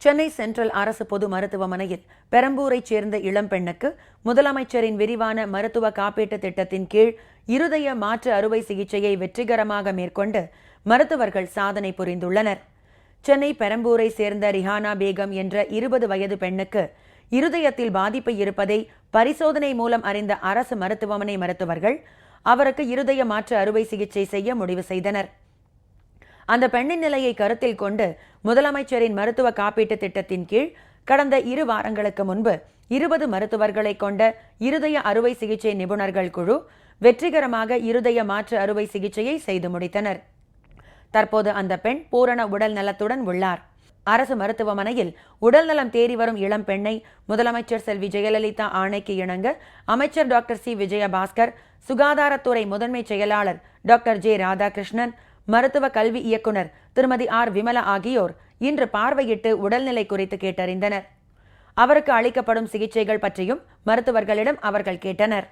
Chennai central அரசு பொது மருத்துவமனையில் பெரம்பூரைச் சேர்ந்த இளம்பெண்ணுக்கு முதலமைச்சரின் விரிவான மருத்துவ காப்பீட்டு திட்டத்தின் கீழ் இருதய மாற்று அறுவை சிகிச்சையை வெற்றிகரமாக மேற்கொண்டு மருத்துவர்கள் சாதனை புரிந்துள்ளனர். சென்னை பெரம்பூரை சேர்ந்த ரிஹானா பேகம் என்ற இருபது வயது பெண்ணுக்கு இருதயத்தில் பாதிப்பு இருப்பதை பரிசோதனை மூலம் அறிந்த அரசு மருத்துவமனை மருத்துவர்கள் அவருக்கு இருதய மாற்று அறுவை சிகிச்சை செய்ய முடிவு செய்தனர். அந்த பெண்ணின் நிலையை கருத்தில் கொண்டு முதலமைச்சரின் மருத்துவ காப்பீட்டு திட்டத்தின் கீழ் கடந்த இரு வாரங்களுக்கு முன்பு இருபது மருத்துவர்களை கொண்ட இருதய அறுவை சிகிச்சை நிபுணர்கள் குழு வெற்றிகரமாக இருதய மாற்று அறுவை சிகிச்சையை செய்து முடித்தனர். தற்போது அந்த பெண் பூரண உடல் நலத்துடன் உள்ளார். அரசு மருத்துவமனையில் உடல்நலம் தேறி வரும் இளம் பெண்ணை முதலமைச்சர் செல்வி ஜெயலலிதா ஆணைக்கு இணங்க அமைச்சர் டாக்டர் சி. விஜயபாஸ்கர் சுகாதாரத்துறை முதன்மை செயலாளர் டாக்டர் ஜே. ராதாகிருஷ்ணன் மருத்துவ கல்வி இயக்குனர் திருமதி ஆர். விமலா ஆகியோர் இன்று பார்வையிட்டு உடல்நிலை குறித்து கேட்டறிந்தனர். அவருக்கு அளிக்கப்படும் சிகிச்சைகள் பற்றியும் மருத்துவர்களிடம் அவர்கள் கேட்டனர்.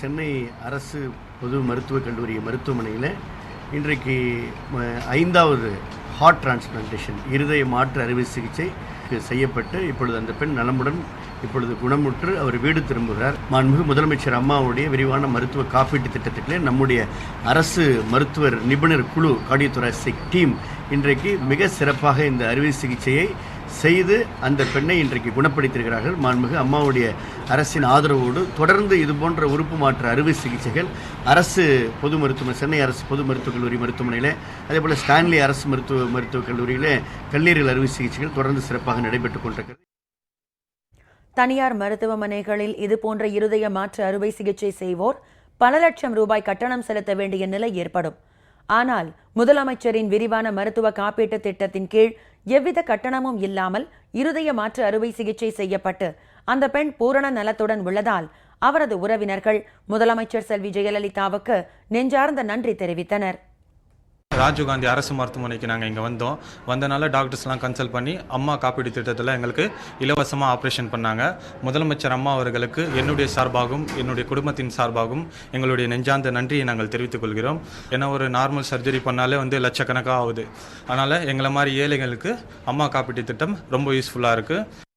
சென்னை அரசு பொது மருத்துவக் கல்லூரி மருத்துவமனையில் இன்றைக்கு ஐந்தாவது ஹார்ட் டிரான்ஸ்பிளான்டேஷன் இருதய மாற்று அறுவை சிகிச்சை செய்யப்பட்டு இப்பொழுது அந்த பெண் நலமுடன் இப்பொழுது குணமுற்று அவர் வீடு திரும்புகிறார். மாண்புமிகு முதலமைச்சர் அம்மாவுடைய விரிவான மருத்துவ காப்பீட்டு திட்டத்திலே நம்முடைய அரசு மருத்துவர் நிபுணர் குழு கார்டியோதொராசிக் டீம் இன்றைக்கு மிக சிறப்பாக இந்த அறுவை சிகிச்சையை செய்து அந்த பெண்ணை இன்றைக்கு குணப்படுத்தியிருக்கிறார்கள். மாண்புமிகு அம்மாவுடைய அரசின் ஆதரவோடு தொடர்ந்து இது போன்ற உறுப்பு மாற்று அறுவை சிகிச்சைகள் அரசு பொது மருத்துவமனை சென்னை அரசு பொது மருத்துவக் கல்லூரி மருத்துவமனையில் அதே போல் ஸ்டான்லி அரசு மருத்துவ மருத்துவக் கல்லூரியில் கல்லீரல் அறுவை சிகிச்சைகள் தொடர்ந்து சிறப்பாக நடைபெற்றுக் கொண்டிருக்கிறது. தனியார் மருத்துவமனைகளில் இதுபோன்ற இருதய மாற்று அறுவை சிகிச்சை செய்வோர் பல லட்சம் ரூபாய் கட்டணம் செலுத்த வேண்டிய நிலை ஏற்படும். ஆனால் முதலமைச்சரின் விரிவான மருத்துவ காப்பீட்டு திட்டத்தின் கீழ் எவ்வித கட்டணமும் இல்லாமல் இருதய மாற்று அறுவை சிகிச்சை செய்யப்பட்டு அந்த பெண் பூரண நலத்துடன் உள்ளதால் அவரது உறவினர்கள் முதலமைச்சர் செல்வி ஜெயலலிதாவுக்கு நெஞ்சார்ந்த நன்றி தெரிவித்தனர். ராஜீவ்காந்தி அரசு மருத்துவமனைக்கு நாங்கள் இங்கே வந்தோம். வந்தனால டாக்டர்ஸ்லாம் கன்சல்ட் பண்ணி அம்மா காப்பீடு திட்டத்தில் எங்களுக்கு இலவசமாக ஆப்ரேஷன் பண்ணாங்க. முதலமைச்சர் அம்மா அவர்களுக்கு என்னுடைய சார்பாகவும் என்னுடைய குடும்பத்தின் சார்பாகவும் எங்களுடைய நெஞ்சார்ந்த நன்றியை நாங்கள் தெரிவித்துக் கொள்கிறோம். ஏன்னா ஒரு நார்மல் சர்ஜரி பண்ணாலே வந்து லட்சக்கணக்காக ஆகுது அதனால் எங்களை மாதிரி ஏழைகளுக்கு அம்மா காப்பீட்டு திட்டம் ரொம்ப யூஸ்ஃபுல்லாக இருக்குது